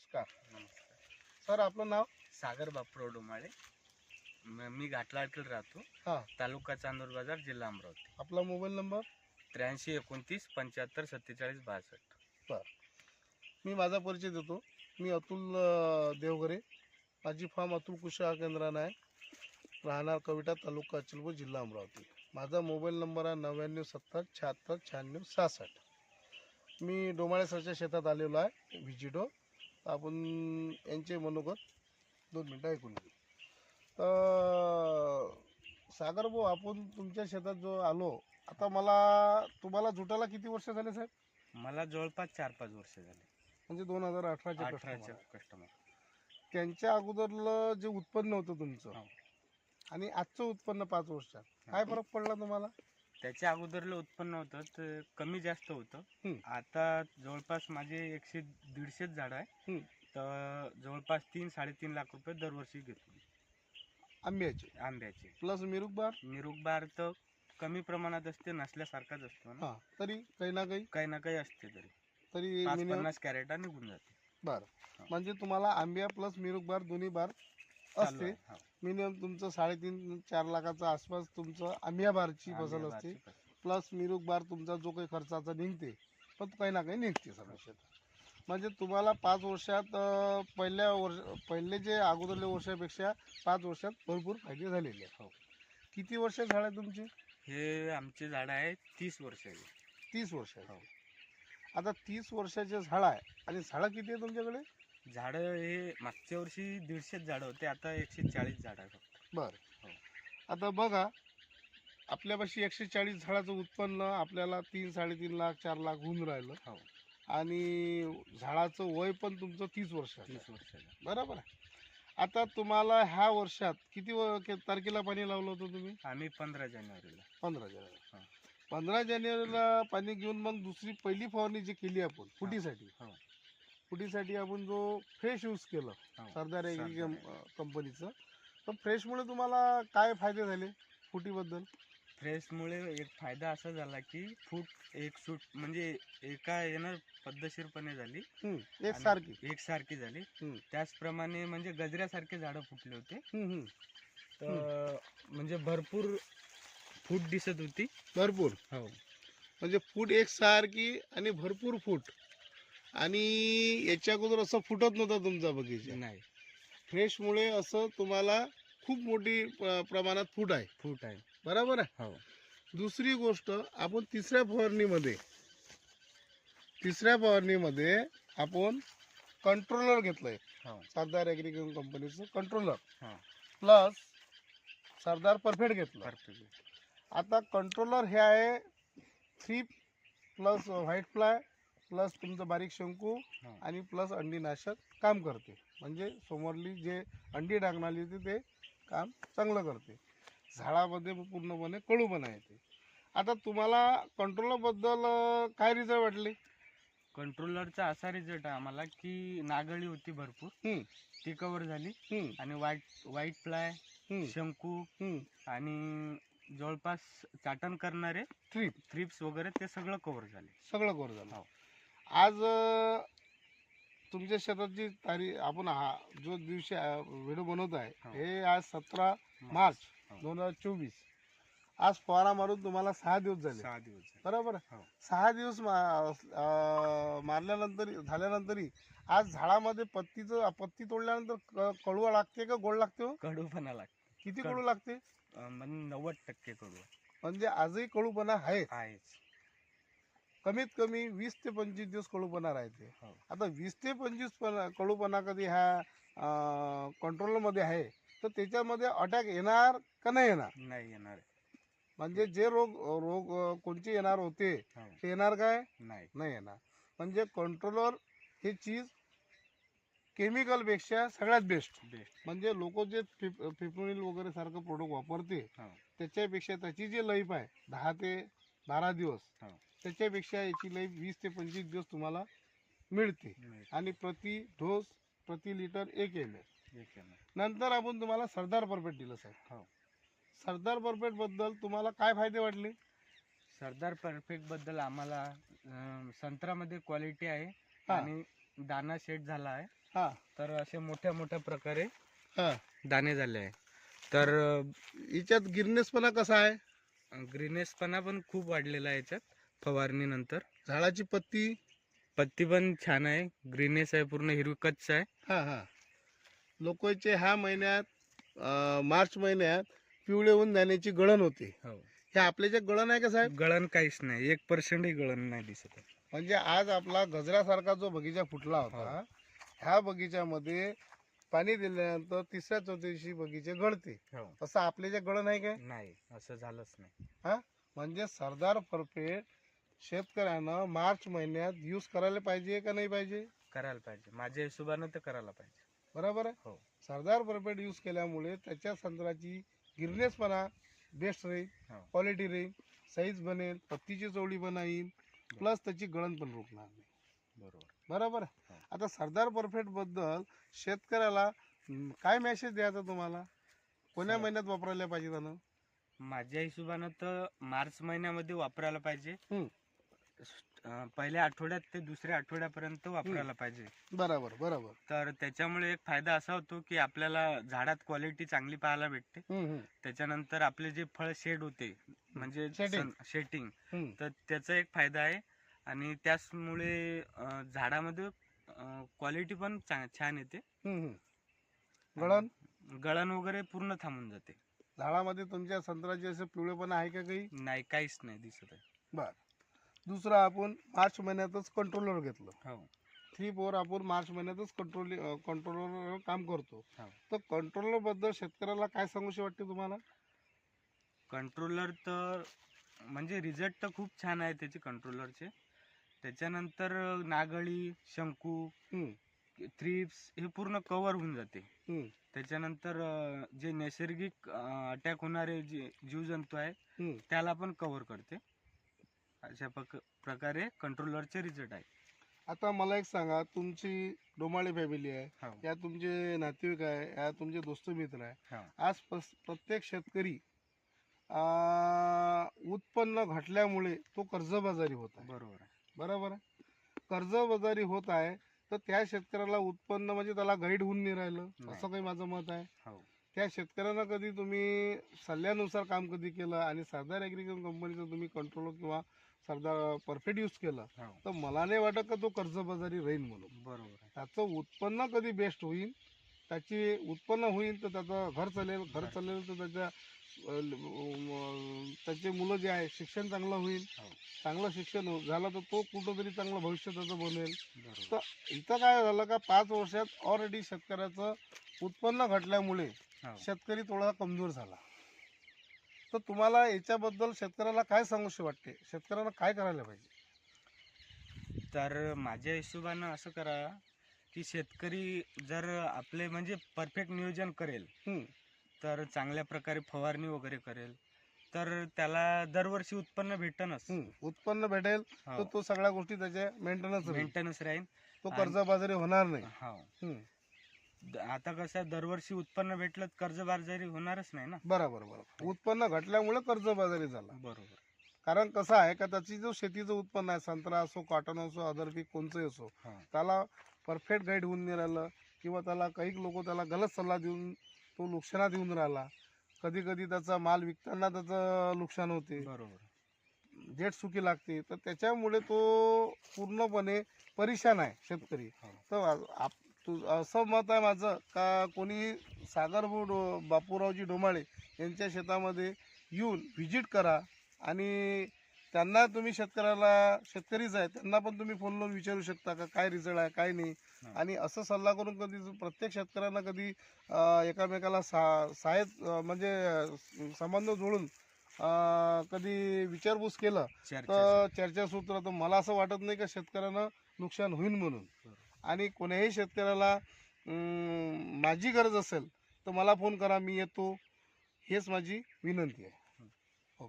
नमस्कार. नमस्कार सर आपलं नाव? सागर बापराव डोमाळे म- मी घाटलाडकील राहतो. हा. तालुका चांदूर बाजार जिल्हा अमरावती. आपला मोबाईल नंबर? त्र्याऐंशी एकोणतीस पंच्याहत्तर सत्तेचाळीस बासष्ट. मी माझा परिचय देतो. मी अतुल अ, देवगरे माझी फार्म अतुल कृषी केंद्रानं आहे. राहणार कविटा तालुका अचलपूर जिल्हा अमरावती. माझा मोबाईल नंबर आहे नव्याण्णव सत्तर शहात्तर शहाण्णव सहासष्ट. मी डोमाळे सरच्या शेतात आलेलो आहे व्हिजिटो आपण यांचे मनोगत दोन मिनटं ऐकून घेऊ. तर सागर भाऊ आपण तुमच्या शेतात जो आलो आता मला तुम्हाला जुटाला किती वर्ष झाले साहेब? मला जवळपास चार पाच वर्ष झाले. म्हणजे दोन हजार अठराचे अठराचे कस्टमर त्यांच्या अगोदरलं जे उत्पन्न होतं तुमचं हो. आणि आजचं उत्पन्न पाच वर्षात काय फरक पडला तुम्हाला? त्याच्या अगोदरलं उत्पन्न होतं तर कमी जास्त होतं. आता जवळपास माझे एकशे दीडशेच झाड आहे. तर जवळपास तीन साडेतीन लाख रुपये दरवर्षी घेतो. आंब्याचे. आंब्याचे. प्लस मिरुकबार? निरुगबार तर कमी प्रमाणात असते नसल्यासारखाच असतो ना. तरी काही ना काही? काही ना काही असते तरी. तरी पन्नास कॅरेटा निघून जाते. बर. म्हणजे तुम्हाला आंब्या प्लस मिरुकबार दोन्ही बार असते. हो. मिनिमम तुमचं साडेतीन चार लाखाच्या आसपास तुमचं आंबिया बारची फसल असते. प्लस मिरुकबार तुमचा जो काही खर्चाचा निघते पण काही ना काही निघते सगळं शेतात. म्हणजे तुम्हाला पाच वर्षात पहिल्या वर्ष पहिले जे अगोदरल्या वर्षापेक्षा पाच वर्षात भरपूर फायदे झालेले आहेत. हो. किती वर्ष झाड आहे तुमची? हे आमचे झाड आहे तीस वर्षाचे तीस वर्ष हो. आता तीस वर्षाचे झाड आहे आणि झाडं किती आहे तुमच्याकडे? झाड हे मागच्या वर्षी दीडशेच झाड होते आता एकशे चाळीस झाड आहे फक्त. बर. हो. आता बघा आपल्यापाशी एकशे चाळीस झाडाचं उत्पन्न आपल्याला तीन साडेतीन लाख चार लाख होऊन राहिलं. हो. आणि झाडाचं वय पण तुमचं तीस वर्ष आहे. तीस वर्षाचा बरोबर आहे. आता तुम्हाला ह्या वर्षात किती व- कि- तारखेला पाणी लावलं होतं तुम्ही? आम्ही पंधरा जानेवारीला. पंधरा जानेवारी. हा. पंधरा जानेवारीला पाणी घेऊन मग दुसरी पहिली फवारणी जी केली आपण फुटीसाठी. हो. फुटीसाठी आपण जो फ्रेश यूज केलं हो. सरदार सरदार कंपनीचं तर फ्रेशमुळे तुम्हाला काय फायदे झाले फुटीबद्दल? फ्रेशमुळे एक फायदा असा झाला की फूट एक सूट म्हणजे एका येणार पद्धतशीरपणे झाली. हम्म, एक आणि- सारखी एकसारखी झाली. त्याचप्रमाणे म्हणजे गजऱ्यासारखे झाडं फुटले होते. तर म्हणजे भरपूर फूट दिसत होती. भरपूर. हो. म्हणजे फूट एक सारखी आणि भरपूर फूट. आणि याच्या अगोदर असं फुटत नव्हता तुमचा बगीचा. नाही. फ्रेशमुळे असं तुम्हाला खूप मोठी प्रमाणात फूट आहे. फूट आहे. बरोबर आहे? हो. दुसरी गोष्ट आपण तिसऱ्या फवारणीमध्ये तिसऱ्या फवारणीमध्ये आपण कंट्रोलर घेतलंय. हो. सरदार ॲग्रिकल्चर कंपनीचं कंट्रोलर हा. प्लस सरदार परफेक्ट घेतलं. परफेक्ट आता कंट्रोलर हे आहे three plus white fly plus तुमचं बारीक शंकू हा. आणि प्लस अंडीनाशक काम करते म्हणजे समोरली जे अंडी टाकणारी होती ते काम चांगलं करते झाडामध्ये पूर्णपणे कडूपणा येते आता तुम्हाला कंट्रोलरबद्दल काय रिझल्ट वाटले कंट्रोलरचा असा रिझल्ट आहे आम्हाला की नागळी होती भरपूर हम्म. ती कव्हर झाली हम्म, आणि व्हाईट व्हाईट फ्लाय हम्म, शंकू हम्म. आणि जवळपास चाटण करणारे Trip. थ्रिप्स वगैरे ते सगळं कव्हर झाले सगळं कवर झालं हो. आज तुमच्या शेताची तारीख आपण हा जो दिवशी व्हिडिओ बनवत आहे हो. हे आज सतरा मार्च हो. दोन हजार चोवीस आज फवारा मारून तुम्हाला सहा दिवस झाले सहा दिवस. बरोबर? हो. सहा दिवस मा- मारल्यानंतर झाल्यानंतरही आज झाडामध्ये पत्तीचं पत्ती तोडल्यानंतर क- कडूवा लागते का गोड लागते हो? कडूपणा लागते किती कडू. लागते म्हणजे नव्वद टक्के कडू म्हणजे आजही कडूपणा आहे आहेच कमीत कमी वीस ते पंचवीस दिवस कडूपणा राहते हो. आता वीस ते पंचवीस पण कडूपणा कधी ह्या कंट्रोलमध्ये आहे तर त्याच्यामध्ये अटॅक येणार का नाही येणार नाही येणार म्हणजे जे रोग रोग कोणते येणार होते हो. ते येणार काय नाही नाही येणार म्हणजे कंट्रोलर हे चीज केमिकलपेक्षा सगळ्यात बेस्ट बेस्ट म्हणजे लोक जे फिप फिप्रोनिल वगैरे सारखं प्रोडक्ट वापरते हो. त्याच्यापेक्षा त्याची जी लाईफ आहे दहा ते बारा दिवस. त्याच्यापेक्षा याची लाईफ वीस ते पंचवीस दिवस तुम्हाला मिळते. आणि प्रति डोस प्रति लिटर एक एम एल. नंतर आपण तुम्हाला सरदार परफेक्ट दिलं साहेब. हो. सरदार परफेक्टबद्दल तुम्हाला काय फायदे वाटले? सरदार परफेक्टबद्दल आम्हाला अं, संत्र्यामध्ये क्वालिटी आहे हा. आणि दाना शेट झाला आहे. हा. तर असे मोठ्या मोठ्या प्रकारे हा. दाणे झाले आहे. तर याच्यात गिरनेसपणा कसा आहे? ग्रीनेसपणा पण खूप वाढलेला आहे याच्यात. फवारणीनंतर. झाडाची पत्ती? पत्ती पण छान आहे. ग्रीनेस आहे पूर्ण हिरवी कच्च आहे. हा हा. लोकांचे ह्या महिन्यात अं, मार्च महिन्यात पिवळे होऊन जाण्याची गळण होते. हो. हे आपल्या जे गळण आहे का साहेब? गळण काहीच नाही. एक पर्सेंटही गळण नाही दिसत आहे. म्हणजे आज आपला गजऱ्यासारखा जो बगीचा फुटला होता हो. ह्या बगीच्यामध्ये पाणी दिल्यानंतर तिसऱ्या चौथ्या दिवशी बगीचे गळते. तसं आपले जे गळण आहे काय? नाही असं झालंच नाही. म्हणजे सरदार परफेट शेतकऱ्यानं मार्च महिन्यात यूज करायला पाहिजे का नाही पाहिजे करायला पाहिजे माझ्या हिशोबानं तर करायला पाहिजे बरोबर आहे हो. सरदार परफेट यूज केल्यामुळे त्याच्या संत्र्याची गिरनेसपणा बेस्ट राहील हो. क्वालिटी राहील साईज बनेल पत्तीची चवळी बनाईल प्लस त्याची गळण पण रोखणार नाही बरोबर बरोबर आहे? हो. आता सरदार परफेटबद्दल शेतकऱ्याला हम्म, काय मेसेज द्यायचा तुम्हाला कोण्या सर- महिन्यात वापरायला पाहिजे त्यानं माझ्या हिशोबानं तर मार्च महिन्यामध्ये वापरायला पाहिजे हम्म. पहिल्या आठवड्यात ते दुसऱ्या आठवड्यापर्यंत वापरायला पाहिजे. बरोबर बरोबर. तर त्याच्यामुळे एक फायदा असा होतो की आपल्याला झाडात क्वालिटी चांगली पाहायला भेटते. त्याच्यानंतर आपले जे फळ शेड होते म्हणजे. शेटिंग. तर त्याचा एक फायदा आहे. आणि त्याचमुळे झाडामध्ये क्वालिटी पण छान येते. गळण? गळण वगैरे पूर्ण थांबून जाते. झाडामध्ये तुमच्या संत्र्याचे असे पिवळेपणा आहे का काही? नाही काहीच नाही दिसत आहे. बर. दुसरं आपण मार्च महिन्यातच कंट्रोलर घेतलं. हो. थ्री फोर आपण मार्च महिन्यातच कंट्रोल कंट्रोलर काम करतो. हो. तर कंट्रोलरबद्दल शेतकऱ्याला काय सांगूशी वाटते तुम्हाला? कंट्रोलर तर म्हणजे रिझल्ट तर खूप छान आहे त्याचे कंट्रोलरचे त्याच्यानंतर नागळी शंकू थ्रिप्स हे पूर्ण कव्हर होऊन जाते. त्याच्यानंतर जे नैसर्गिक अटॅक होणारे जे जीवजंतू आहे. त्याला पण कव्हर करते. अशा पक प्रकारे कंट्रोलरचे रिझल्ट आहे. आता मला एक सांगा तुमची डोमाळे फॅमिली आहे. हो. या तुमचे नातेवाईक आहे या तुमचे दोस्त मित्र आहे. हो. आज प्रत्येक शेतकरी उत्पन्न घटल्यामुळे तो कर्जबाजारी होत आहे. बरोबर आहे. बरोबर आहे? कर्जबाजारी होत आहे तर त्या शेतकऱ्याला उत्पन्न म्हणजे त्याला गाईड होऊन नाही राहिलं. असं काही माझं मत आहे. हो. त्या शेतकऱ्यांना कधी तुम्ही सल्ल्यानुसार काम कधी केलं आणि सरदार ॲग्रिकल्चर कंपनीचं तुम्ही कंट्रोल किंवा सरदार परफेक्ट यूज केलं हो. तर मला नाही वाटत का तो कर्जबाजारी राहील म्हणून. बरोबर आहे. त्याचं उत्पन्न कधी बेस्ट होईल त्याची उत्पन्न होईल तर त्याचं घर चालेल घर Right. चालेल तर त्याच्या अं, अं, त्याचे मुलं जे आहे शिक्षण चांगलं होईल. हो. चांगलं शिक्षण हो- झालं तर तो कुठंतरी चांगलं भविष्य त्याचं बनेल. बरोबर. तर इथं काय झालं का पाच वर्षात ऑलरेडी शेतकऱ्याचं उत्पन्न घटल्यामुळे हो. शेतकरी थोडा कमजोर झाला. तर तुम्हाला याच्याबद्दल शेतकऱ्याला काय सांगूशी वाटते? शेतकऱ्यांना काय करायला पाहिजे? तर माझ्या हिशोबानं असं करा की शेतकरी जर आपले म्हणजे परफेक्ट नियोजन करेल हम्म. तर चांगल्या प्रकारे फवारणी वगैरे करेल तर त्याला दरवर्षी उत्पन्न भेटनच. उत्पन्न भेटेल तर तो सगळ्या गोष्टी त्याच्या मेंटेनन्स मेंटेनन्स राहील तो आणि- कर्जबाजारी होणार नाही. हो. आता कसं दरवर्षी उत्पन्न भेटलं तर कर्जबाजारी होणारच नाही ना? बरोबर बरोबर. उत्पन्न घटल्यामुळे कर्जबाजारी झाला. बरोबर. कारण कसं आहे का त्याची जो शेतीचं उत्पन्न आहे संत्रा असो कॉटन असो अदर पीक कोणचंही असो हा. त्याला परफेक्ट गाईड होऊन नाही राहिलं किंवा त्याला काही लोक त्याला गलत सल्ला देऊन तो नुकसानात येऊन राहिला. कधी कधी त्याचा माल विकताना त्याचं नुकसान होते. बरोबर. जेट सुकी लागते. तर त्याच्यामुळे तो पूर्णपणे परेशान आहे शेतकरी. हो. तर आ- आप तू असं मत आहे माझं का कोणी सागरभाऊ डो बापूरावजी डोमाळे यांच्या शेतामध्ये येऊन व्हिजिट करा आणि त्यांना तुम्ही शेतकऱ्याला शेतकरीच आहे त्यांना पण तुम्ही फोन लावून विचारू शकता का काय रिझल्ट आहे काय नाही. आणि असं सल्ला करून कधी प्रत्येक शेतकऱ्यांना कधी एकामेकाला सा अं, म्हणजे संबंध जोडून कधी विचारपूस केलं चर्चा तर चर्चासूत्र तर मला असं वाटत नाही का शेतकऱ्यांना नुकसान होईल म्हणून. आणि कोण्याही शेतकऱ्याला माझी गरज असेल तर मला फोन करा मी येतो. हेच माझी विनंती आहे.